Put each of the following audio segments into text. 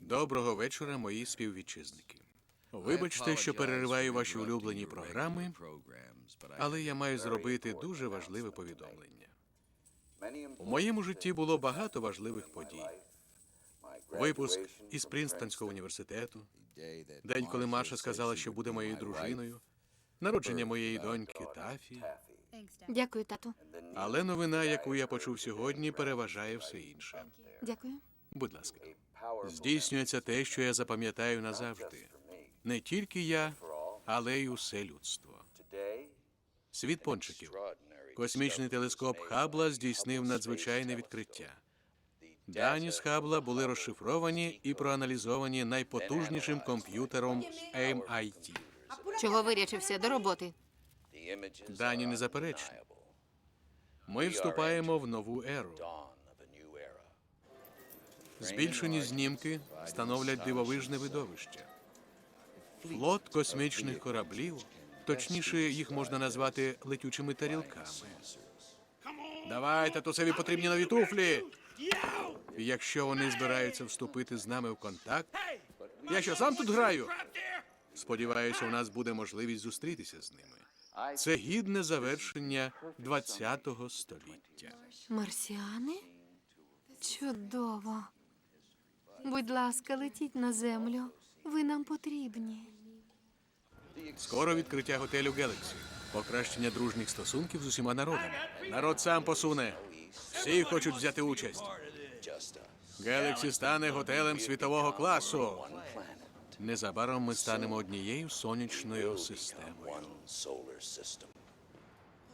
Доброго вечора, мої співвітчизники. Вибачте, що перериваю ваші улюблені програми, але я маю зробити дуже важливе повідомлення. У моєму житті було багато важливих подій. Випуск із Принстонського університету, день, коли Маша сказала, що буде моєю дружиною, народження моєї доньки Тафі. Дякую, тату. Але новина, яку я почув сьогодні, переважає все інше. Дякую. Будь ласка, здійснюється те, що я запам'ятаю назавжди. Не тільки я, але й усе людство. Світ пончиків. Космічний телескоп Хаббла здійснив надзвичайне відкриття. Дані з Хаббла були розшифровані і проаналізовані найпотужнішим комп'ютером MIT. Чого вирячився до роботи? Дані незаперечні. Ми вступаємо в нову еру. Збільшені знімки становлять дивовижне видовище. Флот космічних кораблів, точніше, їх можна назвати летючими тарілками. Давайте, татусеві потрібні нові туфлі. Якщо вони збираються вступити з нами в контакт, я що сам тут граю? Сподіваюся, у нас буде можливість зустрітися з ними. Це гідне завершення ХХ століття. Марсіани? Чудово. Будь ласка, летіть на землю. Ви нам потрібні. Скоро відкриття готелю Гелексі. Покращення дружніх стосунків з усіма народами. Народ сам посуне. Всі хочуть взяти участь. Гелексі стане готелем світового класу. Незабаром ми станемо однією сонячною системою.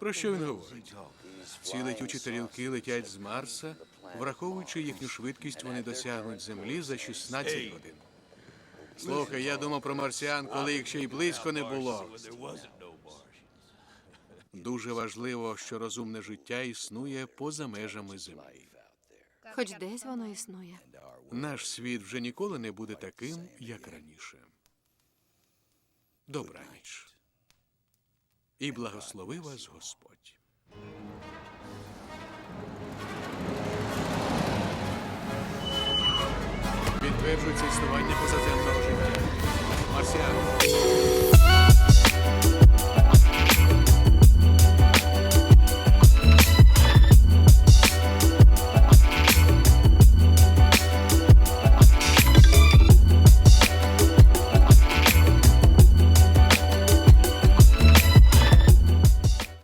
Про що він говорить? Ці летючі тарілки летять з Марса, враховуючи їхню швидкість, вони досягнуть Землі за 16 годин. Слухай, я думав про марсіан, коли їх ще й близько не було. Дуже важливо, що розумне життя існує поза межами Землі. Хоч десь воно існує. Наш світ вже ніколи не буде таким, як раніше. Добраніч. І благослови вас Господь. Підтверджується існування. Марсіан.